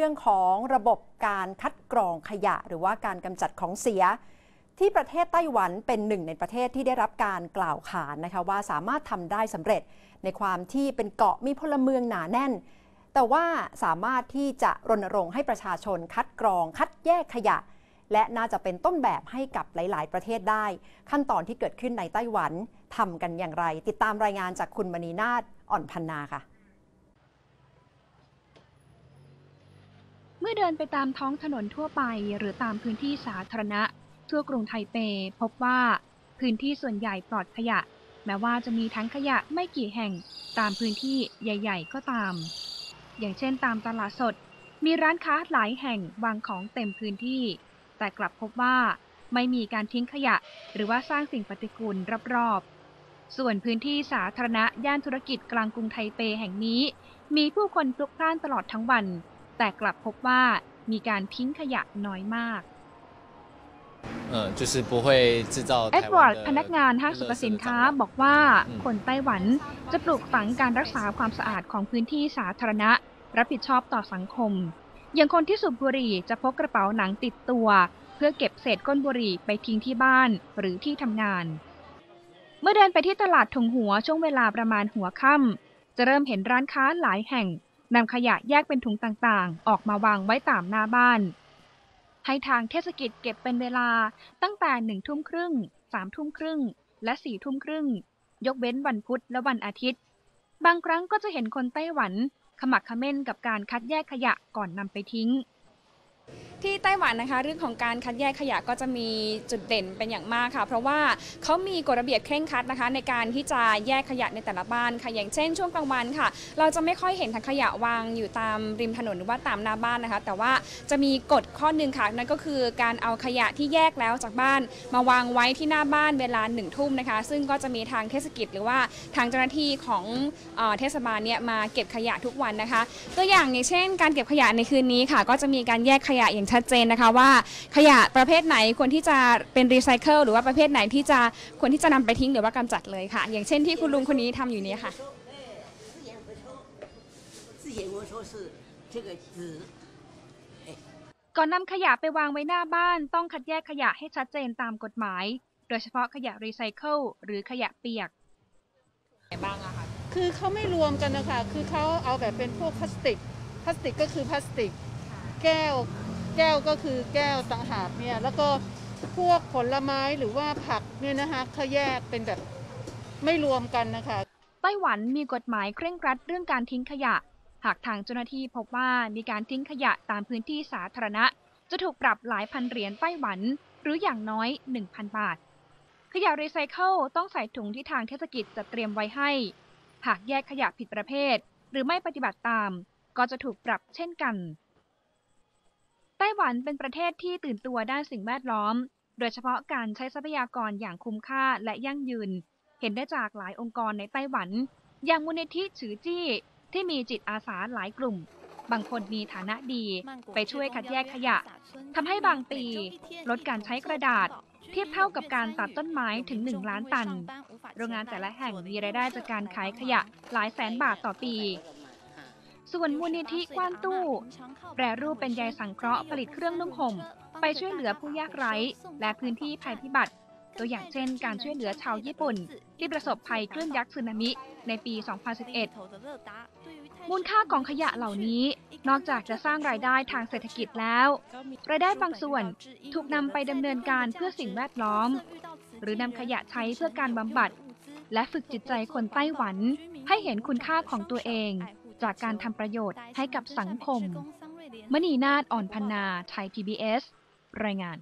เรื่องของระบบการคัดกรองขยะ หรือว่าการกำจัดของเสีย ที่ประเทศไต้หวันเป็นหนึ่งในประเทศที่ได้รับการกล่าวขานนะคะว่าสามารถทำได้สำเร็จในความที่เป็นเกาะมีพลเมืองหนาแน่น แต่ว่าสามารถที่จะรณรงค์ให้ประชาชนคัดกรอง คัดแยกขยะ และน่าจะเป็นต้นแบบให้กับหลาย ๆ ประเทศได้ ขั้นตอนที่เกิดขึ้นในไต้หวันทำกันอย่างไร ติดตามรายงานจากคุณมณีนาฏอ่อนพันนาค่ะ เมื่อเดินไปตามท้องถนนทั่วไป หรือตามพื้นที่สาธารณะ ทั่วกรุงไทเป พบว่าพื้นที่ส่วนใหญ่ปลอดขยะ แม้ว่าจะมีทั้งขยะไม่กี่แห่งตามพื้นที่ใหญ่ ๆ ก็ตาม อย่างเช่นตามตลาดสด มีร้านค้าหลายแห่งวางของเต็มพื้นที่ แต่กลับพบว่าไม่มีการทิ้งขยะ หรือว่าสร้างสิ่งปฏิกูลรอบๆ ส่วนพื้นที่สาธารณะย่านธุรกิจกลางกรุงไทเปแห่งนี้ มีผู้คนพลุกพล่านตลอดทั้งวัน แต่กลับพบว่ามีการทิ้งขยะน้อยมากเอ็ร์ดพนักงานห้างสรรพสินค้าบอกว่าคนไต้หวันจะปลูกฝังการรักษาความสะอาดของพื้นที่สาธารณะ รับผิดชอบต่อสังคม อย่างคนที่สูบบุหรี่จะพกกระเป๋าหนังติดตัว เพื่อเก็บเศษก้นบุหรี่ไปทิ้งที่บ้านหรือที่ทำงาน เมื่อเดินไปที่ตลาดถงหัวช่วงเวลาประมาณหัวค่ำจะเริ่มเห็นร้านค้าหลายแห่ง นำขยะแยกเป็นถุงต่างๆ ออกมาวางไว้ตามหน้าบ้าน ให้ทางเทศกิจเก็บเป็นเวลาตั้งแต่หนึ่งทุ่มครึ่งสามทุ่มครึ่งและสี่ทุ่มครึ่ง ยกเว้นวันพุธและวันอาทิตย์ บางครั้งก็จะเห็นคนไต้หวันขมักเขม้นกับการคัดแยกขยะก่อนนำไปทิ้ง ที่ไต้หวันนะคะ เรื่องของการคัดแยกขยะก็จะมีจุดเด่นเป็นอย่างมากค่ะ เพราะว่าเขามีกฎระเบียบเคร่งครัดนะคะ ในการที่จะแยกขยะในแต่ละบ้านค่ะ อย่างเช่น ช่วงกลางวันค่ะ เราจะไม่ค่อยเห็นทั้งขยะวางอยู่ตามริมถนนหรือว่าตามหน้าบ้านนะคะ แต่ว่าจะมีกฎข้อหนึ่งค่ะนั่นก็คือการเอาขยะที่แยกแล้วจากบ้าน มาวางไว้ที่หน้าบ้านเวลาหนึ่งทุ่มนะคะ ซึ่งก็จะมีทางเทศกิจหรือว่าทางเจ้าหน้าที่ของเออเทศบาลเนี่ยมาเก็บขยะทุกวันนะคะ ตัวอย่างอย่างเช่น การเก็บขยะในคืนนี้ค่ะ ก็จะมีการแยกขยะอย่างชัดเจนนะคะว่าขยะประเภทไหนควรที่จะเป็นรีไซเคิลหรือว่าประเภทไหนที่จะควรที่จะนำไปทิ้งหรือว่ากำจัดเลยค่ะ อย่างเช่นที่คุณลุงคนนี้ทำอยู่นี้ค่ะก่อนนำขยะไปวางไว้หน้าบ้าน ต้องคัดแยกขยะให้ชัดเจนตามกฎหมาย โดยเฉพาะขยะรีไซเคิลหรือขยะเปียกบ้างอะคะคือเขาไม่รวมกันนะคะ คือเขาเอาแบบเป็นพวกพลาสติก พลาสติกก็คือพลาสติก แก้ว แก้วก็คือแก้วต่างหากเนี่ยแล้วก็พวกผลไม้หรือว่าผักเนี่ยนะคะเขาแยกเป็นแบบไม่รวมกันนะคะไต้หวันมีกฎหมายเคร่งครัดเรื่องการทิ้งขยะ หากทางเจ้าหน้าที่พบว่ามีการทิ้งขยะตามพื้นที่สาธารณะ จะถูกปรับหลายพันเหรียญไต้หวัน หรืออย่างน้อย 1,000 บาท ขยะรีไซเคิลต้องใส่ถุงที่ทางเทศกิจจัดเตรียมไว้ให้ หากแยกขยะผิดประเภท หรือไม่ปฏิบัติตาม ก็จะถูกปรับเช่นกัน วันเป็นประเทศที่ตื่นตัวด้านสิ่งแวดล้อม โดยเฉพาะการใช้ทรัพยากรอย่างคุ้มค่าและยั่งยืน เห็นได้จากหลายองค์กรในไต้หวัน อย่างมูลนิธิฉือจี้ที่มีจิตอาสาหลายกลุ่ม บางคนมีฐานะดีไปช่วยคัดแยกขยะทำให้บางปี ลดการใช้กระดาษ เทียบเท่ากับการตัดต้นไม้ถึง 1 ล้านตัน โรงงานแต่ละแห่งมีรายได้จากการขายขยะหลายแสนบาทต่อปี ส่วนมูลนิธิกว้านตู้ แปรรูปเป็นใยสังเคราะห์ผลิตเครื่องนุ่งห่ม ไปช่วยเหลือผู้ยากไร้ และพื้นที่ภัยพิบัติ ตัวอย่างเช่น การช่วยเหลือชาวญี่ปุ่น ที่ประสบภัยคลื่นยักษ์สึนามิในปี 2011 มูลค่าของขยะเหล่านี้ นอกจากจะสร้างรายได้ทางเศรษฐกิจแล้ว รายได้บางส่วนถูกนำไปดำเนินการเพื่อสิ่งแวดล้อม หรือนำขยะใช้เพื่อการบำบัด และฝึกจิตใจคนไต้หวัน ให้เห็นคุณค่าของตัวเอง จากการทำประโยชน์ให้กับสังคม มณีนาฏอ่อนพันนา ไทย PBS รายงาน